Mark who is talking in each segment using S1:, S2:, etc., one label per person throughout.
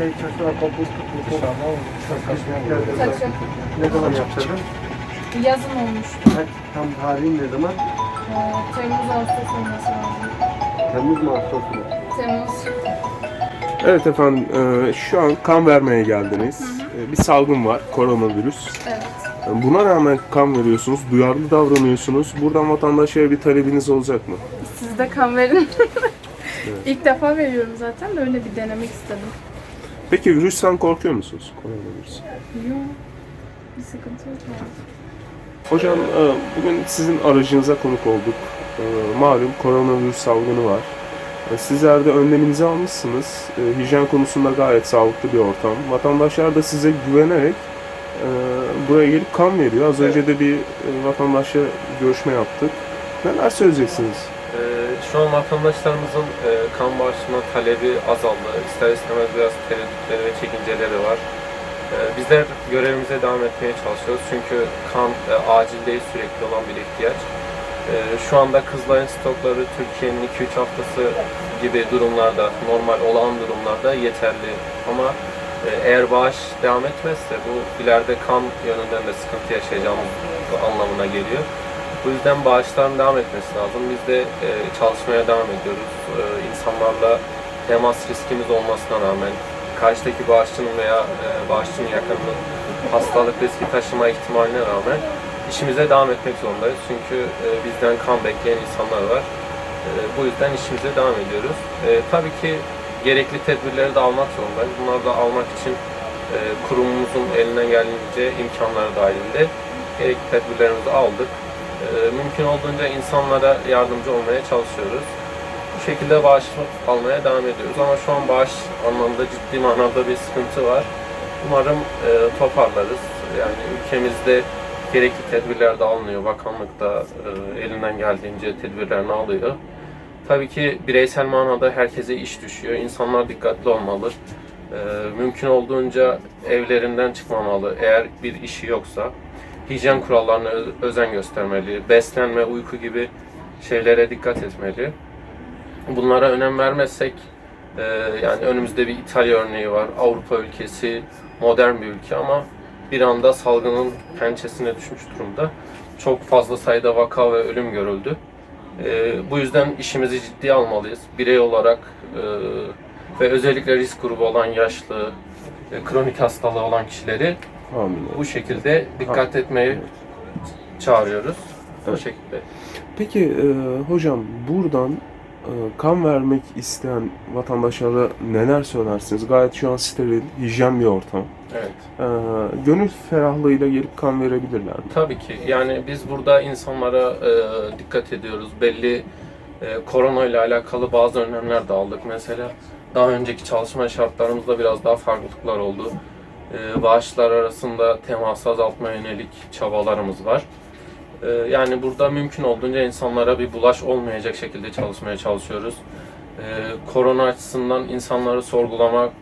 S1: şey çaşına kopuz tutmuş.
S2: Saçı.
S1: Ne zaman yaptırdın?
S2: Yazın olmuştu.
S1: Kaç, tam tarihin ne zaman?
S2: Ee, Temmuz Ağustos olması lazım.
S1: Temmuz mu Ağustos mu?
S2: Temmuz.
S3: Evet efendim, e, şu an kan vermeye geldiniz. E, Bir salgın var, koronavirüs.
S2: Evet.
S3: E, Buna rağmen kan veriyorsunuz, duyarlı davranıyorsunuz. Buradan vatandaşlara bir talebiniz olacak mı?
S2: Siz de kan verin. İlk defa veriyorum zaten de öyle bir denemek istedim.
S3: Peki virüsten korkuyor musunuz? Koronavirüs.
S2: Yok. Bir sıkıntı yok.
S3: Hocam e, bugün sizin aracınıza konuk olduk. E, Malum koronavirüs salgını var. E, Sizler de önleminizi almışsınız. Hijyen konusunda gayet sağlıklı bir ortam. Vatandaşlar da size güvenerek buraya gelip kan veriyor. Az önce de bir vatandaşla görüşme yaptık. Neler söyleyeceksiniz?
S4: Şu an vatandaşlarımızın e, kan bağışına talebi azaldı. İster istemez biraz tereddütleri ve çekinceleri var. Ee, Bizler görevimize devam etmeye çalışıyoruz çünkü kan e, acil değil sürekli olan bir ihtiyaç. Ee, Şu anda Kızılay'ın stokları Türkiye'nin 2-3 haftası gibi durumlarda, normal olan durumlarda yeterli. Ama e, eğer bağış devam etmezse bu ileride kan yönünden de sıkıntı yaşayacağımız anlamına geliyor. Bu yüzden bağışların devam etmesi lazım. Biz de e, çalışmaya devam ediyoruz. E, insanlarla temas riskimiz olmasına rağmen karşıdaki bağışçının veya e, bağışçının yakınının hastalık riski taşıma ihtimaline rağmen işimize devam etmek zorundayız. Çünkü e, bizden kan bekleyen insanlar var. E, bu yüzden işimize devam ediyoruz. E, tabii ki gerekli tedbirleri de almak zorundayız. Bunları da almak için e, kurumumuzun elinden geldiğince imkanları dahilinde gerekli tedbirlerimizi aldık. Ee, mümkün olduğunca insanlara yardımcı olmaya çalışıyoruz. Bu şekilde bağış almaya devam ediyoruz ama şu an bağış anlamda ciddi manada bir sıkıntı var. Umarım e, toparlarız. Yani ülkemizde gerekli tedbirler de alınıyor. Bakanlık da e, elinden geldiğince tedbirlerini alıyor. Tabii ki bireysel manada herkese iş düşüyor. İnsanlar dikkatli olmalı. E, mümkün olduğunca evlerinden çıkmamalı. Eğer bir işi yoksa hijyen kurallarına özen göstermeli, beslenme, uyku gibi şeylere dikkat etmeli. Bunlara önem vermezsek, e, yani önümüzde bir İtalya örneği var, Avrupa ülkesi, modern bir ülke ama bir anda salgının pençesine düşmüş durumda. Çok fazla sayıda vaka ve ölüm görüldü. E, bu yüzden işimizi ciddiye almalıyız. Birey olarak e, ve özellikle risk grubu olan yaşlı, e, kronik hastalığı olan kişileri
S3: Amin.
S4: bu şekilde dikkat etmeyi çağırıyoruz. Bu
S3: Evet.
S4: şekilde.
S3: Peki e, hocam buradan e, kan vermek isteyen vatandaşlara neler söylersiniz? Gayet şu an steril, hijyen bir ortam.
S4: Evet.
S3: E, gönül ferahlığıyla gelip kan verebilirler mi?
S4: Tabii ki. Yani biz burada insanlara e, dikkat ediyoruz. Belli e, korona ile alakalı bazı önlemler de aldık. Mesela daha önceki çalışma şartlarımızda biraz daha farklılıklar oldu. E, bağışlar arasında teması azaltmaya yönelik çabalarımız var. E, yani burada mümkün olduğunca insanlara bir bulaş olmayacak şekilde çalışmaya çalışıyoruz. E, korona açısından insanları sorgulamak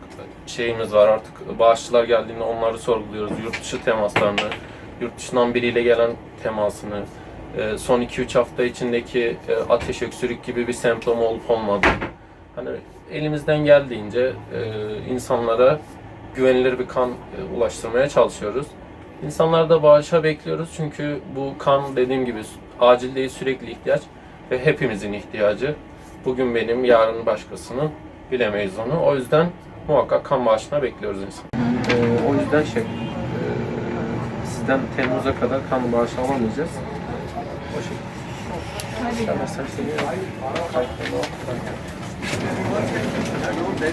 S4: şeyimiz var artık. Bağışçılar geldiğinde onları sorguluyoruz. Yurt dışı temaslarını, yurt dışından biriyle gelen temasını, son 2-3 hafta içindeki e, ateş öksürük gibi bir semptom olup olmadı. Hani elimizden geldiğince e, insanlara güvenilir bir kan e, ulaştırmaya çalışıyoruz. İnsanları da bağışa bekliyoruz çünkü bu kan dediğim gibi acil değil sürekli ihtiyaç ve hepimizin ihtiyacı. Bugün benim, yarın başkasının bilemeyiz onu. O yüzden muhakkak kan bağışına bekliyoruz insan. Ee, o yüzden şey, e, sizden Temmuz'a kadar kan bağışı alamayacağız. O şekilde.
S2: Hadi.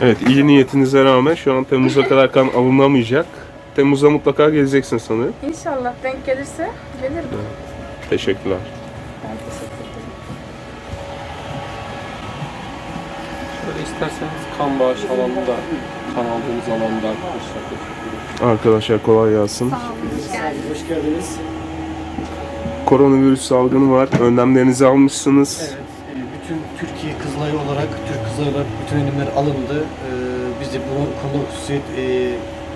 S3: Evet, iyi niyetinize rağmen şu an Temmuz'a kadar kan alınamayacak. Temmuz'a mutlaka geleceksin sanırım.
S2: İnşallah denk gelirse gelirim.
S3: Teşekkürler.
S2: Ben teşekkür ederim.
S4: Şöyle isterseniz kan bağışı alanında, kan aldığımız alanda arkadaşlar.
S3: Arkadaşlar kolay gelsin.
S2: Sağ olun. Hoş geldiniz.
S1: Hoş geldiniz.
S3: Koronavirüs salgını var. Önlemlerinizi almışsınız.
S1: Evet, Türkiye Kızılayı olarak, Türk Kızılayı olarak bütün önlemler alındı. E, Biz de bunu konuda hususiyet e,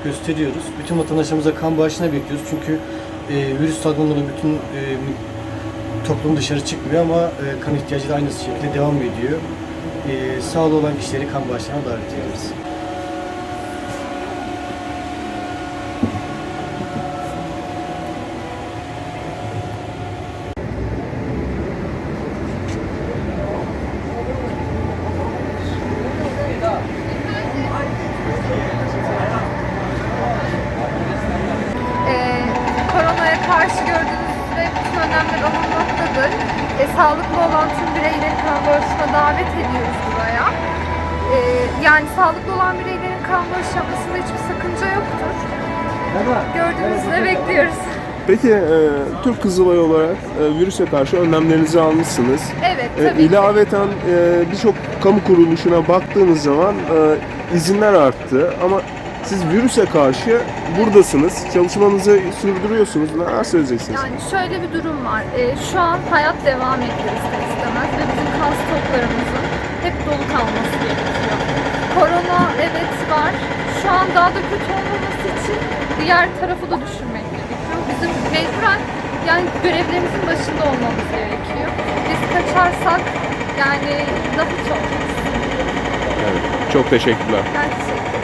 S1: gösteriyoruz. Bütün vatandaşlarımıza kan bağışına bekliyoruz. Çünkü e, virüs salgınları bütün e, toplum dışarı çıkmıyor ama e, kan ihtiyacı da aynı şekilde devam ediyor. E, sağlığı olan kişileri kan bağışlarına davet ediyoruz.
S5: Sağlıklı olan tüm bireyleri kan bağışına davet ediyoruz buraya. Ee, yani sağlıklı olan bireylerin kan bağışı yapmasında hiçbir sakınca yoktur. Gördüğünüz üzere bekliyoruz.
S3: Peki e, Türk Kızılayı olarak e, virüse karşı önlemlerinizi almışsınız.
S5: Evet
S3: E,
S5: tabii ki.
S3: ilaveten e, birçok kamu kuruluşuna baktığınız zaman e, izinler arttı ama siz virüse karşı buradasınız, çalışmanızı sürdürüyorsunuz. Neler söyleyeceksiniz?
S5: Yani şöyle bir durum var. Ee, şu an hayat devam ediyor ister istemez ve bizim kan stoklarımızın hep dolu kalması gerekiyor. Korona evet var. Şu an daha da kötü olmaması için diğer tarafı da düşünmek gerekiyor. Bizim mecburen yani görevlerimizin başında olmamız gerekiyor. Biz kaçarsak yani daha çok.
S3: Evet, çok teşekkürler.
S5: Ben teşekkür ederim.